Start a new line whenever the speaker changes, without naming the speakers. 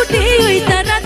ফুটে ওই তারা